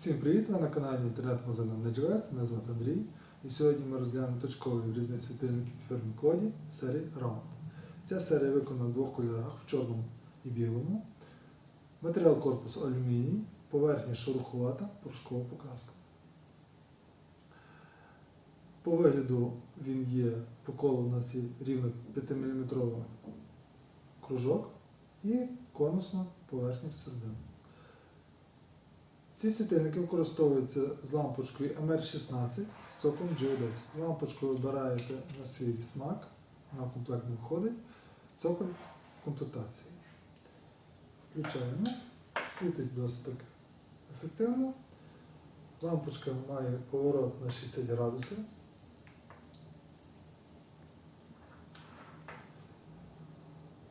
Всім привіт! Ви на каналі інтернет-магазину NetGVest. Мене звати Андрій. І сьогодні ми розглянемо точковий різний світильник від фірми Коді серії Round. Ця серія виконана в двох кольорах в чорному і білому. Матеріал корпусу алюміній, поверхня шероховата, порошкова покраска. По вигляду він є по колу у нас є рівно 5-мм кружок і конусна поверхня всередину. Ці світильники використовуються з лампочкою MR16 з соком Geodex. Лампочку вибираєте на свій смак, в комплект не входить. Цоколь комплектації. Включаємо. Світить досить так ефективно. Лампочка має поворот на 60 градусів.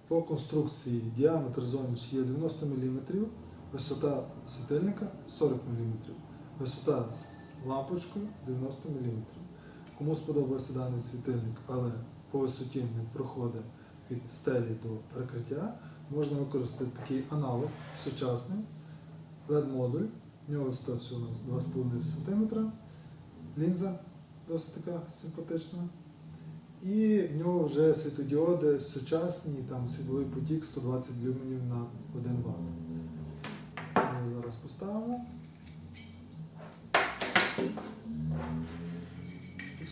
По конструкції діаметр зовнішній є 90 мм, висота світильника 40 мм, висота з лампочкою 90 мм. Кому сподобався даний світильник, але по висоті не проходить від стелі до перекриття, можна використати такий аналог сучасний LED-модуль. В нього висота всього у нас 2,5 см. Лінза досить така симпатична. І в нього вже світодіоди сучасні, там світловий потік 120 люменів на 1 Вт.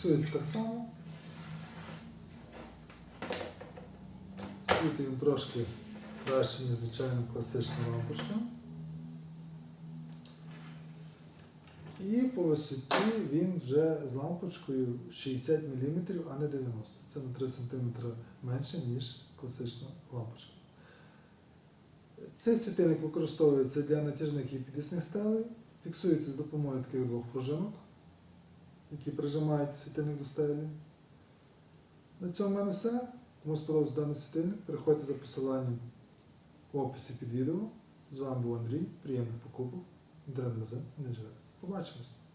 Фіксується так само. Світить він трошки краще, ніж звичайна класична лампочка. І по висоті він вже з лампочкою 60 мм, а не 90 Це на 3 см менше, ніж класична лампочка. Цей світильник використовується для натяжних і підвісних стелей, фіксується з допомогою таких двох пружинок, які прижимають світильник до стелі. На цьому в мене все. Кому сподобався даний світильник, переходьте за посиланням в описі під відео. З вами був Андрій. Приємних покупок. Інтернет-магазин живете. Побачимось!